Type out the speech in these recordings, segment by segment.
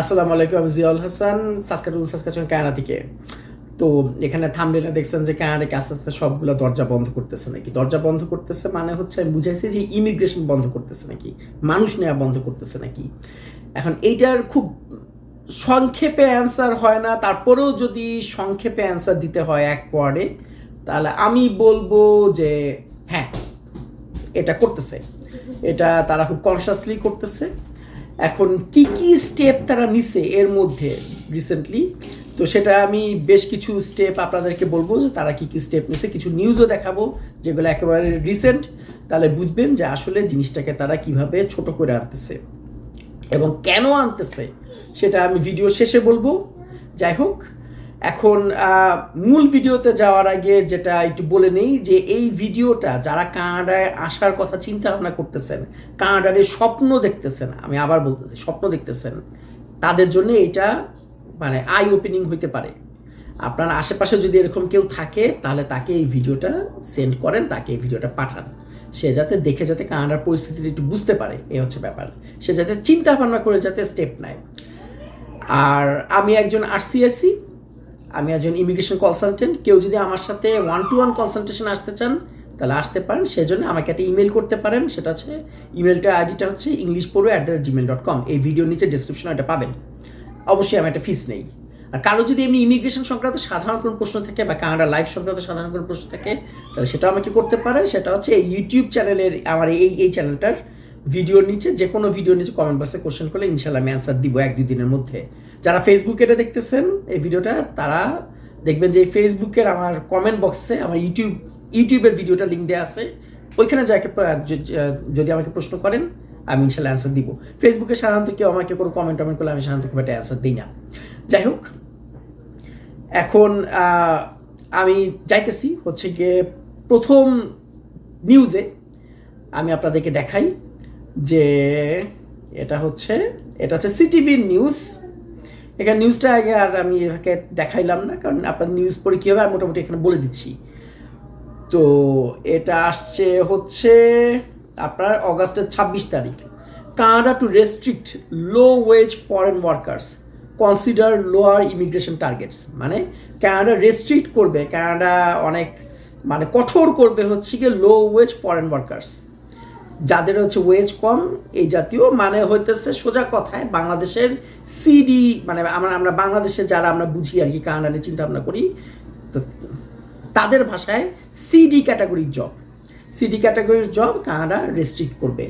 আসসালামু আলাইকুম Ziaul Hasan Saskatoon Saskatchewan Canada থেকে। তো এখানে থামলেনা দেখছেন যে কানাডাকে আস্তে আস্তে সবগুলো দরজা বন্ধ করতেছে নাকি? দরজা বন্ধ করতেছে মানে হচ্ছে আমি বুঝাইছি যে ইমিগ্রেশন বন্ধ করতেছে নাকি? মানুষ নেওয়া বন্ধ করতেছে নাকি? এখন এইটার খুব সংক্ষেপে অ্যান্সার হয় না, তারপরেও যদি সংক্ষেপে অ্যান্সার দিতে হয় এক ওয়ার্ডে তাহলে আমি বলব যে হ্যাঁ এটা করতেছে। এটা তারা খুব কনসিয়াসলি করতেছে। এখন কি কি স্টেপ তারা নিছে এর মধ্যে রিসেন্টলি তো সেটা আমি বেশ কিছু স্টেপ আপনাদেরকে বলব যে তারা কি কি স্টেপ নিছে, কিছু নিউজও দেখাবো যেগুলো একেবারে রিসেন্ট তাহলে বুঝবেন যে আসলে জিনিসটাকে তারা কীভাবে ছোট করে আনতেছে এবং কেন আনতেছে, সেটা আমি ভিডিও শেষে বলব। যাই হোক এখন মূল ভিডিওতে যাওয়ার আগে যেটা একটু বলে নেই যে এই ভিডিওটা যারা কানাডায় আসার কথা চিন্তা ভাবনা করতেছেন, কানাডারে স্বপ্ন দেখতেছেন, আমি আবার বলতেছি, স্বপ্ন দেখতেছেন, তাদের জন্য এটা মানে আই ওপেনিং হইতে পারে। আপনার আশেপাশে যদি এরকম কেউ থাকে, তাহলে তাকে এই ভিডিওটা সেন্ড করেন, তাকে এই ভিডিওটা পাঠান। সে যাতে দেখে যাতে কানাডার পরিস্থিতিটা একটু বুঝতে পারে এই হচ্ছে ব্যাপার। সে যাতে চিন্তা ভাবনা করে যাতে স্টেপ নেয়। আর আমি একজন আরসিএসি আমি একজন ইমিগ্রেশন কনসালটেন্ট কেউ যদি আমার সাথে ওয়ান টু ওয়ান কনসালটেশন আসতে চান, তাহলে আসতে পারেন। সেজন্য আমাকে একটা ইমেল করতে পারেন। সেটা হচ্ছে ইমেলটা আইডিটা হচ্ছে English pro at the rate Gmail dot com এই ভিডিওর নিচে ডিসক্রিপশনে এটা পাবেন। অবশ্যই আমি একটা ফিস নেই। আর কারও যদি এমনি ইমিগ্রেশন সংক্রান্ত সাধারণ কোনো প্রশ্ন থাকে বা কানাডা লাইফ সংক্রান্ত সাধারণ কোনো প্রশ্ন থাকে, তাহলে সেটা আমাকে করতে পারে সেটা হচ্ছে এই ইউটিউব চ্যানেলের আমার এই এই চ্যানেলটার ভিডিওর নিচে যে কোনো ভিডিওর নিচে কমেন্ট বক্সে কোশ্চেন করলে ইনশাল্লাহ আমি অ্যান্সার দিব এক দুই দিনের মধ্যে। যারা ফেসবুকে এটা দেখতেছেন এই ভিডিওটা, তারা দেখবেন যে ফেসবুকের আমার কমেন্ট বক্সে আমার ইউটিউব ইউটিউবের ভিডিওটা লিঙ্ক দেওয়া আছে। ওইখানে যাকে যদি আমাকে প্রশ্ন করেন, আমি ইনশাল্লাহ অ্যান্সার দিব। ফেসবুকে সাধারণত কেউ আমাকে কোনো কমেন্ট টমেন্ট করলে আমি সাধারণত খুব একটা অ্যান্সার দিই না। যাই হোক, এখন আমি যাইতেছি হচ্ছে গিয়ে প্রথম নিউজে আমি আপনাদেরকে দেখাই। যে এটা হচ্ছে এটা হচ্ছে সিটিভির নিউজ এখানে নিউজটা আগে আর আমি এটাকে দেখাইলাম না, কারণ আপনার নিউজ পড়ে কী হবে আমি মোটামুটি এখানে বলে দিচ্ছি। তো এটা আসছে হচ্ছে আপনার অগাস্টের ছাব্বিশ তারিখ। Canada to restrict low wage foreign workers consider lower immigration targets মানে কানাডা রেস্ট্রিক্ট করবে, কানাডা অনেক মানে কঠোর করবে হচ্ছে গিয়ে লো ওয়েজ ফরেন ওয়ার্কার্স যাদের হচ্ছে ওয়েজ কম, এই জাতীয় মানে হইতেছে সোজা কথায় বাংলাদেশের সিডি মানে আমরা আমরা বাংলাদেশে যারা আমরা বুঝি আর কি কানাডা নিয়ে চিন্তা ভাবনা করি, তো তাদের ভাষায় সিডি ক্যাটাগরির জব সিডি ক্যাটাগরির জব কানাডা রেস্ট্রিক্ট করবে।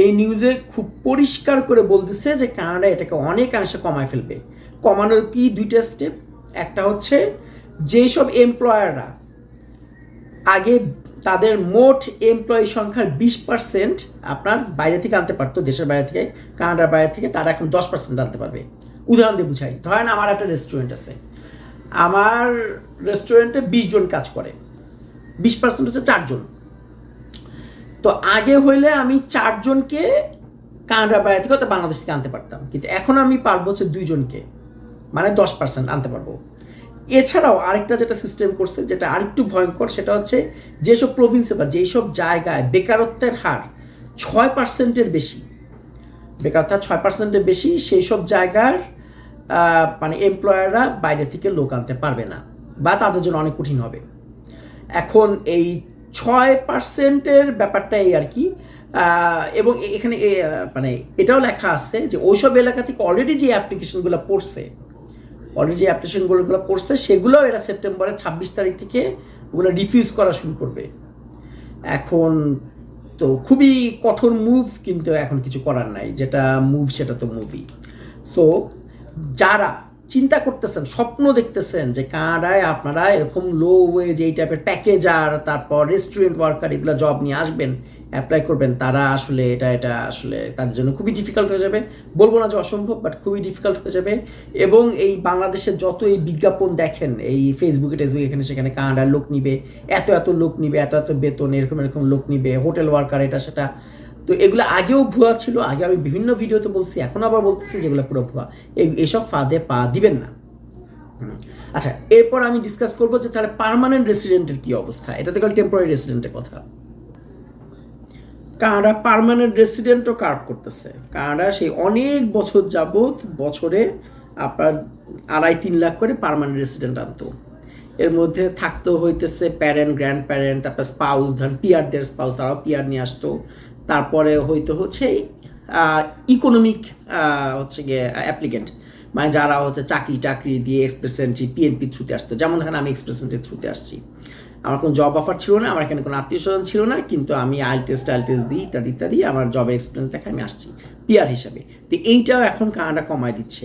এই নিউজে খুব পরিষ্কার করে বলতেছে যে কানাডা এটাকে অনেকাংশে কমায় ফেলবে। কমানোর কি দুইটা স্টেপ একটা হচ্ছে যেই সব এমপ্লয়াররা আগে তাদের মোট এমপ্লয়ি সংখ্যার বিশ পার্সেন্ট আপনার বাইরে থেকে আনতে পারতো, দেশের বাইরে থেকে, কানাডার বাইরে থেকে, তারা এখন দশ পার্সেন্ট আনতে পারবে। উদাহরণ দিয়ে বুঝাই, ধরেন আমার একটা রেস্টুরেন্ট আছে। আমার রেস্টুরেন্টে বিশ জন কাজ করে, বিশ পার্সেন্ট হচ্ছে চারজন। তো আগে হইলে আমি চারজনকে কানাডার বাইরে থেকে বাংলাদেশ থেকে আনতে পারতাম। কিন্তু এখন আমি পারব হচ্ছে দুইজনকে মানে দশ পার্সেন্ট আনতে পারব। এছাড়াও আরেকটা যেটা সিস্টেম করছে, যেটা আরেকটু ভয়ঙ্কর, সেটা হচ্ছে যেসব প্রভিন্সে বা যেসব জায়গায় বেকারত্বের হার ছয় পার্সেন্টের বেশি বেকারত্ব ছয় পার্সেন্টের বেশি সেই সব জায়গার মানে এমপ্লয়াররা বাইরে থেকে লোক আনতে পারবে না বা তাদের জন্য অনেক কঠিন হবে। এখন এই ছয় পার্সেন্টের ব্যাপারটা এই আর কি এবং এখানে মানে এটাও লেখা আছে যে ওইসব এলাকা থেকে অলরেডি যে অ্যাপ্লিকেশনগুলো পড়ছে অলরেডি যে অ্যাপ্লিকেশনগুলো পড়ছে সেগুলোও এরা সেপ্টেম্বরের ছাব্বিশ তারিখ থেকে ওগুলো রিফিউজ করা শুরু করবে। এখন তো খুবই কঠোর মুভ কিন্তু এখন কিছু করার নাই। যেটা মুভ সেটা তো মুভি সো যারা চিন্তা করতেছেন, স্বপ্ন দেখতেছেন যে কানাডায় আপনারা এরকম লো ওয়েজ এই টাইপের প্যাকেজার তারপর রেস্টুরেন্ট ওয়ার্কার এগুলো জব নিয়ে আসবেন অ্যাপ্লাই করবেন, তারা আসলে এটা এটা আসলে তাদের জন্য খুবই ডিফিকাল্ট হয়ে যাবে। বলব না যে অসম্ভব বাট খুবই ডিফিকাল্ট হয়ে যাবে। এবং এই বাংলাদেশের যত এই বিজ্ঞাপন দেখেন, এই ফেসবুকে টেসবুকে এখানে, সেখানে কানাডার লোক নিবে, এত এত লোক নিবে, এত এত বেতন, এরকম এরকম লোক নিবে হোটেল ওয়ার্কার এটা, সেটা। তো এগুলো আগেও ভুয়া ছিল, আগে আমি বিভিন্ন ভিডিওতে বলছি, এখন আবার বলতেছি যেগুলো পুরো ভুয়া। এসব ফাঁদে পা দিবেন না। আচ্ছা এরপর আমি ডিসকাস করব যে তাহলে পার্মানেন্ট রেসিডেন্টের কি অবস্থা? এটা তো গেল টেম্পোরারি রেসিডেন্টের কথা। কানাডা পারমানেন্ট রেসিডেন্টও কার্ড করতেছে। কানাডা সেই অনেক বছর যাবত বছরে আপনার আড়াই তিন লাখ করে পারমানেন্ট রেসিডেন্ট আনতো। এর মধ্যে থাকতো হইতেছে প্যারেন্ট গ্র্যান্ড প্যারেন্ট তারপর স্পাউস ধরেন পিয়ারদের স্পাউস তারাও পিয়ার নিয়ে আসতো। তারপরে হয়তো হচ্ছে ইকোনমিক হচ্ছে গিয়ে অ্যাপ্লিকেন্ট মানে যারা হচ্ছে চাকরি টাকরি দিয়ে এক্সপ্রেস এন্ট্রি পিএনপি থ্রুতে আসতো। যেমন ধরেন আমি এক্সপ্রেস এন্ট্রির থ্রুতে আসছি। আমার কোনো জব অফার ছিল না, আমার এখানে কোনো আত্মীয় স্বজন ছিল না, কিন্তু আমি আইল টেস্ট আইল টেস্ট দিই, ইত্যাদি ইত্যাদি, আমার জবের এক্সপিরিয়েন্স দেখে আমি আসছি পিআর হিসাবে। তো এইটাও এখন কানাডা কমায় দিচ্ছে,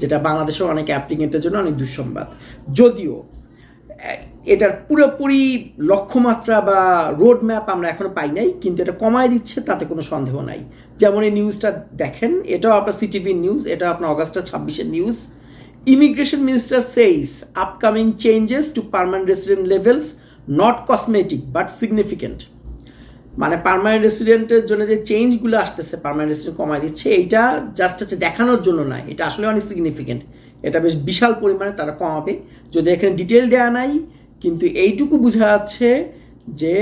যেটা বাংলাদেশের অনেক অ্যাপ্লিকেন্টের জন্য অনেক দুঃসংবাদ। যদিও এটার পুরোপুরি লক্ষ্যমাত্রা বা রোড ম্যাপ আমরা এখনও পাই নাই, কিন্তু এটা কমায় দিচ্ছে, তাতে কোনো সন্দেহ নাই। যেমন এই নিউজটা দেখেন, এটাও আপনার সিটিভি নিউজ এটা আপনার অগাস্টা ছাব্বিশের news immigration minister says upcoming changes to permanent resident levels not cosmetic but significant মানে পার্মানেন্ট রেসিডেন্টের জন্য যে চেঞ্জগুলো আসতেছে পার্মানেন্ট রেসিডেন্ট কমায় দিচ্ছে, এইটা জাস্ট হচ্ছে দেখানোর জন্য না এটা আসলে অনেক সিগনিফিকেন্ট এটা বেশ বিশাল পরিমাণে তারা কমাবে। যদি এখানে ডিটেল দেওয়া নাই, কিন্তু এইটুকু বোঝা যাচ্ছে যে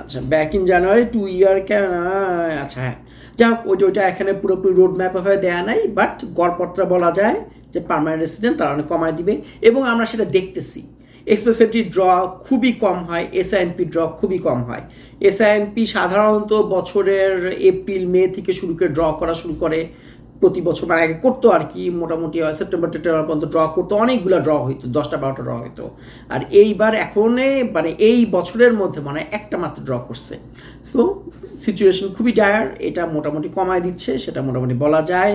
আচ্ছা back in January two year can আচ্ছা হ্যাঁ। যাই হোক, ওইটা ওইটা এখানে পুরোপুরি রোড ম্যাপ হয়ে দেওয়া নাই বাট গড়পত্র বলা যায় যে পার্মানেন্ট রেসিডেন্ট তারা অনেক কমায় দিবে। এবং আমরা সেটা দেখতেছি। এক্সপ্রেসিটি ড্র খুবই কম হয় এসআইএনপি ড্র খুবই কম হয়। এসআইএনপি সাধারণত বছরের এপ্রিল, মে থেকে শুরু করে ড্র করা শুরু করে। প্রতি বছর মানে আগে করতো আর কি, মোটামুটি সেপ্টেম্বর টেপ্টেম্বর পর্যন্ত ড্র করতো। অনেকগুলো ড্র হইতো, দশটা, বারোটা ড্র হইতো। আর এইবার এখনে মানে এই বছরের মধ্যে মানে একটা মাত্র ড্র করছে। সো সিচুয়েশন খুবই ডায়ার এটা মোটামুটি কমায় দিচ্ছে, সেটা মোটামুটি বলা যায়।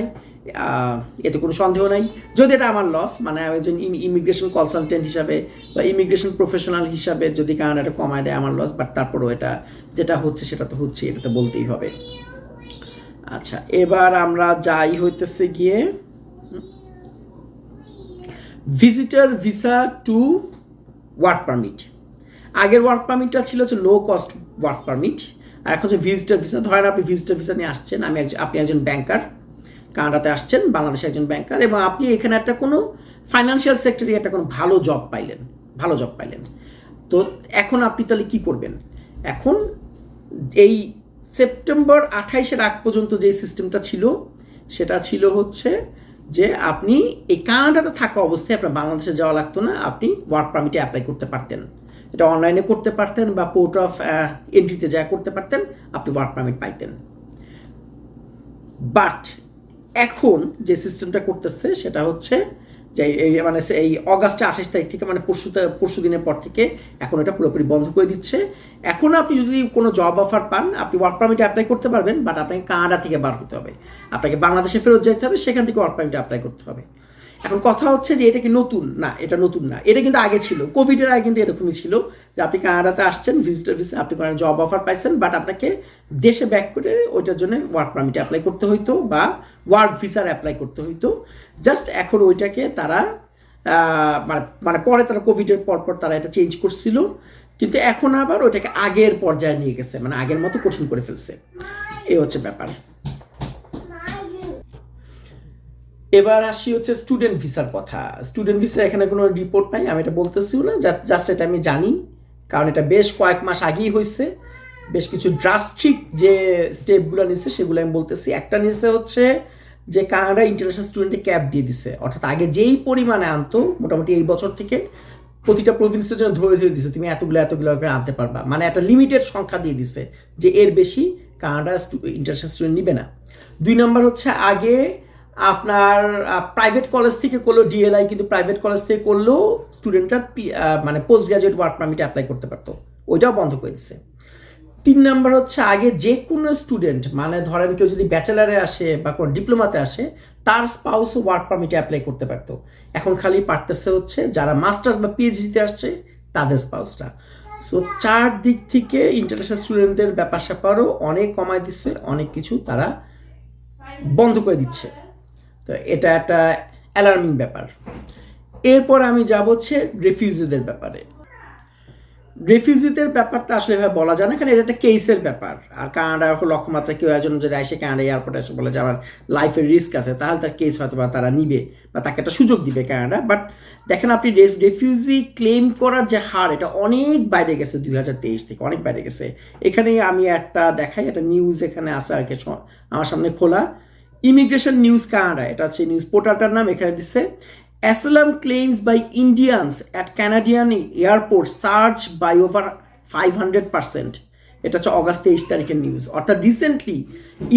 এতে কোনো সন্দেহ নাই। যদি এটা আমার লস মানে আমি একজন ইমিগ্রেশন কনসালটেন্ট হিসাবে বা ইমিগ্রেশন প্রফেশনাল হিসাবে যদি কানাডাটা কমায় দেয় আমার লস বাট তারপরেও এটা যেটা হচ্ছে সেটা তো হচ্ছে এটা তো বলতেই হবে। আচ্ছা এবার আমরা যাই হইতেছে গিয়ে visitor visa to work permit আগের ওয়ার্ক পারমিটটা ছিল হচ্ছে লো কস্ট ওয়ার্ক পারমিট আর এখন হচ্ছে ভিজিটার ভিসা ধরেন আপনি ভিজিটার ভিসা নিয়ে আসছেন, আমি আপনি একজন ব্যাংকার কানাডাতে আসছেন, বাংলাদেশে একজন ব্যাংকার এবং আপনি এখানে একটা কোনো ফাইন্যান্সিয়াল সেক্টরে একটা কোনো ভালো জব পাইলেন, ভালো জব পাইলেন। তো এখন আপনি তাহলে কি করবেন? এখন এই সেপ্টেম্বর আঠাইশের আগ পর্যন্ত যে সিস্টেমটা ছিল, সেটা ছিল হচ্ছে যে আপনি এই কানাডাতে থাকা অবস্থায় আপনার বাংলাদেশে যাওয়া লাগতো না, আপনি ওয়ার্ক পারমিটে অ্যাপ্লাই করতে পারতেন। এটা অনলাইনে করতে পারতেন বা পোর্ট অফ এন্ট্রিতে যা করতে পারতেন, আপনি ওয়ার্ক পারমিট পাইতেন। বাট এখন যে সিস্টেমটা করতেছে সেটা হচ্ছে যে এই মানে এই অগাস্টে আঠাশ তারিখ থেকে মানে পরশু পরশু দিনের পর থেকে এখন এটা পুরোপুরি বন্ধ করে দিচ্ছে। এখন আপনি যদি কোনো জব অফার পান, আপনি ওয়ার্ক পারমিটে অ্যাপ্লাই করতে পারবেন বাট আপনাকে কানাডা থেকে বার হতে হবে। আপনাকে বাংলাদেশে ফেরত যেতে হবে, সেখান থেকে ওয়ার্ক পারমিটে অ্যাপ্লাই করতে হবে। এখন কথা হচ্ছে যে এটা কি নতুন? না, এটা নতুন না। এটা কিন্তু আগে ছিল। কোভিডের আগে কিন্তু এরকমই ছিল যে আপনি কানাডাতে আসছেন ভিজিটার ভিসা আপনি কোনো জব অফার পাইছেন বাট আপনাকে দেশে ব্যাক করে ওইটার জন্য ওয়ার্ক পারমিটে অ্যাপ্লাই করতে হইতো বা ওয়ার্ক ভিসার অ্যাপ্লাই করতে হইতো। জাস্ট এখন ওইটাকে তারা মানে মানে পরে তারা কোভিডের পর পর তারা এটা চেঞ্জ করছিল। কিন্তু এখন আবার ওইটাকে আগের পর্যায়ে নিয়ে গেছে মানে আগের মতো কঠিন করে ফেলছে। এই হচ্ছে ব্যাপার। এবার আসি হচ্ছে স্টুডেন্ট ভিসার কথা। স্টুডেন্ট ভিসা এখানে কোনো রিপোর্ট নাই, আমি এটা বলতেছিও না জাস্ট এটা আমি জানি, কারণ এটা বেশ কয়েক মাস আগেই হয়েছে বেশ কিছু ড্রাস্টিক যে স্টেপগুলো নিছে, সেগুলো আমি বলতেছি। একটা নিছে হচ্ছে যে কানাডা ইন্টারন্যাশনাল স্টুডেন্টে ক্যাপ দিয়ে দিছে। অর্থাৎ আগে যেই পরিমাণে আনতো, মোটামুটি এই বছর থেকে প্রতিটা প্রভিন্সের জন্য ধরে ধরে দিছে, তুমি এতগুলো এতগুলো আনতে পারবা। মানে একটা লিমিটেড সংখ্যা দিয়ে দিছে, যে এর বেশি কানাডা ইন্টারন্যাশনাল স্টুডেন্ট নিবে না। দুই নম্বর হচ্ছে আগে আপনার প্রাইভেট কলেজ থেকে করলেও ডিএলআই কিন্তু প্রাইভেট কলেজ থেকে করলেও স্টুডেন্টরা মানে পোস্ট গ্রাজুয়েট ওয়ার্ক পারমিটে অ্যাপ্লাই করতে পারতো। ওইটাও বন্ধ করে দিচ্ছে তিন নাম্বার হচ্ছে আগে যে কোনো স্টুডেন্ট মানে ধরেন কেউ যদি ব্যাচেলারে আসে বা কোনো ডিপ্লোমাতে আসে, তার স্পাউসও ওয়ার্ক পারমিটে অ্যাপ্লাই করতে পারতো। এখন খালি পারতেছে হচ্ছে যারা মাস্টার্স বা পিএইচডিতে আসছে, তাদের স্পাউসরা সো চার দিক থেকে ইন্টারন্যাশনাল স্টুডেন্টদের ব্যাপার স্যাপারও অনেক কমায় দিচ্ছে অনেক কিছু তারা বন্ধ করে দিচ্ছে। তো এটা একটা অ্যালার্মিং ব্যাপার। এরপর আমি যাব হচ্ছে রেফিউজিদের ব্যাপারে। রেফিউজিদের ব্যাপারটা আসলে এভাবে বলা যায় না, কারণ এটা একটা কেসের ব্যাপার। আর কানাডা লক্ষ্যমাত্রা কেউ একজন যদি আসে কানাডা এয়ারপোর্টে এসে বলে যে আমার লাইফের রিস্ক আছে, তাহলে তার কেস হয়তো বা তারা নিবে বা তাকে একটা সুযোগ দিবে কানাডা। বাট দেখেন আপনি রেফিউজি ক্লেম করার যে হার, এটা অনেক বাইরে গেছে দুই হাজার তেইশ থেকে, অনেক বাইরে গেছে। এখানে আমি একটা দেখাই, একটা নিউজ এখানে আছে আর কি আমার সামনে খোলা। ইমিগ্রেশন নিউজ কানাডা, এটা হচ্ছে নিউজ পোর্টালটার নাম, এখানে দিচ্ছে Asylum by by at at Canadian airport surge by over 500%. এটা হচ্ছে অগাস্ট তেইশ তারিখের নিউজ অর্থাৎ রিসেন্টলি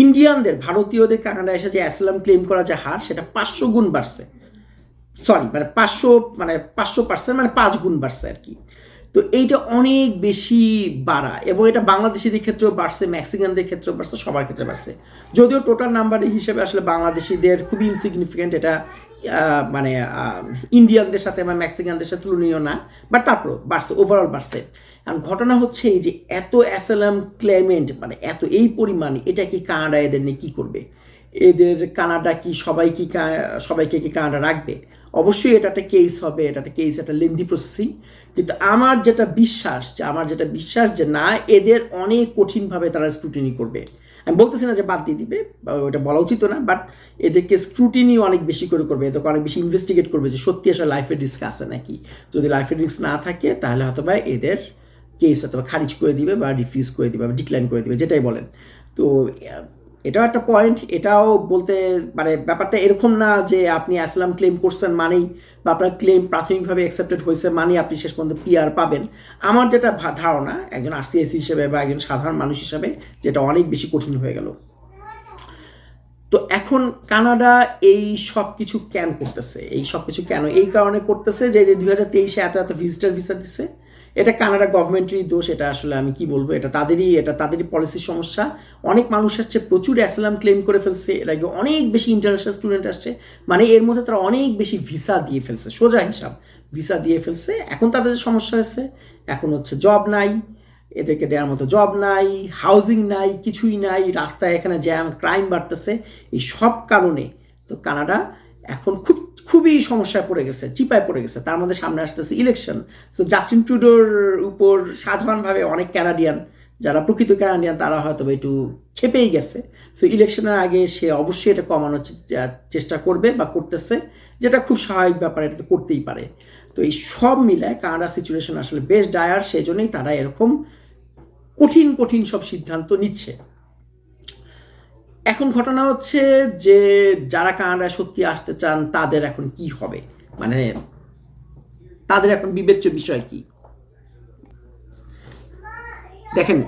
ইন্ডিয়ানদের ভারতীয়দের কানাডা এসে যে অ্যাসলাম ক্লেম করা যে হার, সেটা পাঁচশো গুণ বাড়ছে। সরি মানে পাঁচশো মানে পাঁচশো পার্সেন্ট মানে পাঁচ গুণ বাড়ছে আর কি। তো এইটা অনেক বেশি বাড়া এবং এটা বাংলাদেশিদের ক্ষেত্রেও বাড়ছে, মেক্সিকানদের ক্ষেত্রেও বাড়ছে, সবার ক্ষেত্রে বাড়ছে। যদিও টোটাল নাম্বারের হিসেবে আসলে বাংলাদেশিদের খুবই ইনসিগনিফিকেন্ট এটা মানে ইন্ডিয়ানদের সাথে বা মেক্সিকানদের সাথে তুলনীয় না বাট তারপরও বাড়ছে ওভারঅল বাড়ছে। আর ঘটনা হচ্ছে এই যে এত অ্যাসালাম ক্লেমেন্ট মানে এত এই পরিমাণ, এটা কি কানাডা এদের নিয়ে কী করবে? এদের কানাডা কি সবাই কা- সবাইকে কি কানাডা রাখবে? অবশ্যই এটা একটা কেস হবে এটা একটা কেস একটা লেন্দি প্রসেসিং কিন্তু আমার যেটা বিশ্বাস, যে আমার যেটা বিশ্বাস যে না, এদের অনেক কঠিনভাবে তারা স্ক্রুটিনি করবে। আমি বলতেছি না যে বাদ দিয়ে দিবে, বা ওটা বলা উচিত না বাট এদেরকে স্ক্রুটিনি অনেক বেশি করে করবে, এদেরকে অনেক বেশি ইনভেস্টিগেট করবে যে সত্যি আসলে লাইফের রিস্ক আছে নাকি। যদি লাইফের রিস্ক না থাকে, তাহলে হয়তো বা এদের কেস হয়তো খারিজ করে দিবে বা রিফিউজ করে দিবে বা ডিক্লাইন করে দিবে, যেটাই বলেন। তো এটাও একটা পয়েন্ট এটাও বলতে মানে ব্যাপারটা এরকম না যে আপনি অ্যাসলাম ক্লেম করছেন মানেই বা আপনার ক্লেম প্রাথমিকভাবে অ্যাকসেপ্টেড হয়েছে মানেই আপনি শেষ পর্যন্ত পিআর পাবেন। আমার যেটা ধারণা, একজন আরসিএস হিসেবে বা একজন সাধারণ মানুষ হিসেবে যেটা অনেক বেশি কঠিন হয়ে গেল। তো এখন কানাডা এই সব কিছু কেন করতেছে? এই সব কিছু কেন? এই কারণে করতেছে যে দুই হাজার তেইশে এত এত ভিজিটার ভিসা দিচ্ছে এটা কানাডা গভর্নমেন্টেরই দোষ, এটা আসলে আমি কি বলব? এটা তাদেরই এটা তাদেরই পলিসির সমস্যা। অনেক মানুষ আসছে, প্রচুর অ্যাসালাম ক্লেম করে ফেলছে। এর আগে অনেক বেশি ইন্টারন্যাশনাল স্টুডেন্ট আসছে। মানে এর মধ্যে তারা অনেক বেশি ভিসা দিয়ে ফেলছে, সোজা হিসাব। ভিসা দিয়ে ফেলছে, এখন তাদের যে সমস্যা হয়েছে, এখন হচ্ছে জব নাই, এদেরকে দেওয়ার মতো জব নাই হাউজিং নাই, কিছুই নাই, রাস্তায় এখানে জ্যাম ক্রাইম বাড়তেছে। এই সব কারণে তো কানাডা এখন খুব খুবই সমস্যায় পড়ে গেছে, চিপায় পড়ে গেছে। তার মধ্যে সামনে আসতেছে ইলেকশন সো জাস্টিন ট্রুডোর উপর সাধারণভাবে অনেক ক্যানাডিয়ান যারা প্রকৃত ক্যানাডিয়ান তারা হয়তো একটু খেপেই গেছে। সো ইলেকশনের আগে সে অবশ্যই এটা কমানোর চেষ্টা করবে বা করতেছে, যেটা খুব স্বাভাবিক ব্যাপার, এটা তো করতেই পারে। তো এই সব মিলায় কানাডা সিচুয়েশন আসলে বেশ ডায়ার সেই জন্যই তারা এরকম কঠিন কঠিন সব সিদ্ধান্ত নিচ্ছে। এখন ঘটনা হচ্ছে যে যারা কানাডায় সত্যি আসতে চান, তাদের এখন কি হবে? মানে তাদের এখন বিবেচ্য বিষয় কি? দেখেন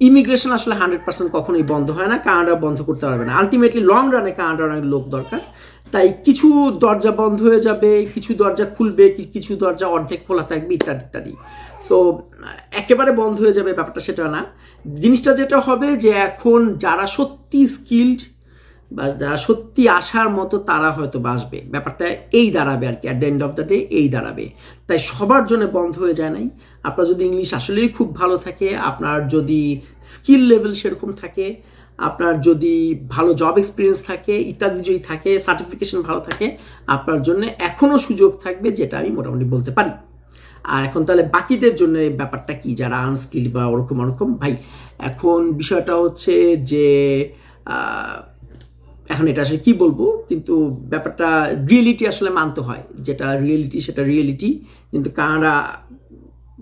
ইমিগ্রেশন আসলে হান্ড্রেড পার্সেন্ট কখনোই বন্ধ হয় না, কানাডা বন্ধ করতে পারবে না। আলটিমেটলি লং রানে কানাডার অনেক লোক দরকার। তাই কিছু দরজা বন্ধ হয়ে যাবে, কিছু দরজা খুলবে কিছু দরজা অর্ধেক খোলা থাকবে, ইত্যাদি ইত্যাদি। সো একেবারে বন্ধ হয়ে যাবে ব্যাপারটা সেটা না। জিনিসটা যেটা হবে যে এখন যারা সত্যি স্কিল্ড বা যারা সত্যি আসার মতো তারা হয়তো বাসবে ব্যাপারটা এই দাঁড়াবে আর কি at the end of the day এই দাঁড়াবে। তাই সবার জন্য বন্ধ হয়ে যায় নাই। আপনার যদি ইংলিশ আসলেই খুব ভালো থাকে, আপনার যদি স্কিল লেভেল সেরকম থাকে আপনার যদি ভালো জব এক্সপিরিয়েন্স থাকে, ইত্যাদি যদি থাকে সার্টিফিকেশন ভালো থাকে, আপনার জন্য এখনও সুযোগ থাকবে, যেটা আমি মোটামুটি বলতে পারি। আর এখন তাহলে বাকিদের জন্য ব্যাপারটা কি? যারা আনস্কিল বা ওরকম ওরকম, ভাই, এখন বিষয়টা হচ্ছে যে এখন এটা আসলে কী বলব? কিন্তু ব্যাপারটা রিয়েলিটি আসলে মানতে হয়। যেটা রিয়েলিটি সেটা রিয়েলিটি কিন্তু কানাডা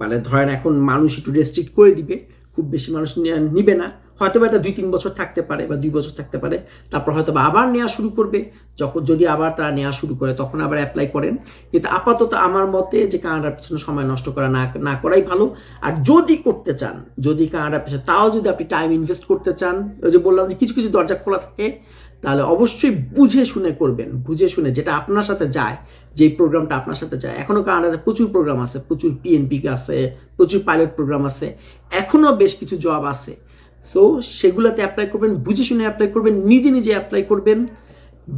মানে ধরেন এখন মানুষ একটু রেস্ট্রিক্ট করে দিবে, খুব বেশি মানুষ নিবে না। হয়তো বা এটা দুই, তিন বছর থাকতে পারে বা দুই বছর থাকতে পারে। তারপর হয়তো বা আবার নেওয়া শুরু করবে। যখন যদি আবার তারা নেওয়া শুরু করে, তখন আবার অ্যাপ্লাই করেন। কিন্তু আপাতত আমার মতে যে কানাডার পিছনে সময় নষ্ট করা না না করাই ভালো। আর যদি করতে চান, যদি কানাডার পিছনে, তাও যদি আপনি টাইম ইনভেস্ট করতে চান, ওই যে বললাম যে কিছু কিছু দরজা খোলা থাকে, তাহলে অবশ্যই বুঝে শুনে করবেন। বুঝে শুনে যেটা আপনার সাথে যায়, যেই প্রোগ্রামটা আপনার সাথে যায়। এখনও কানাডাতে প্রচুর প্রোগ্রাম আছে, প্রচুর পিএনপি আছে, প্রচুর পাইলট প্রোগ্রাম আছে। এখনও বেশ কিছু জব আছে। সো সেগুলোতে অ্যাপ্লাই করবেন, বুঝে শুনে অ্যাপ্লাই করবেন, নিজে নিজে অ্যাপ্লাই করবেন,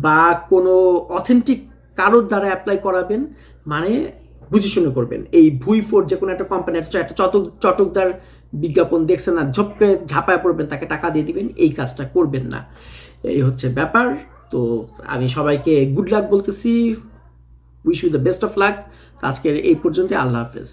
বা কোনো অথেন্টিক কারোর দ্বারা অ্যাপ্লাই করাবেন মানে বুঝে শুনে করবেন। এই ভুই ফোর যে কোনো একটা কোম্পানি একটা চটক চটকদার বিজ্ঞাপন দেখছেন না ঝপকে ঝাঁপায় পড়বেন, তাকে টাকা দিয়ে দিবেন, এই কাজটা করবেন না। এই হচ্ছে ব্যাপার। তো আমি সবাইকে গুড লাক বলতেছি। Wish you the best of luck আজকের এই পর্যন্ত আল্লাহ হাফেজ।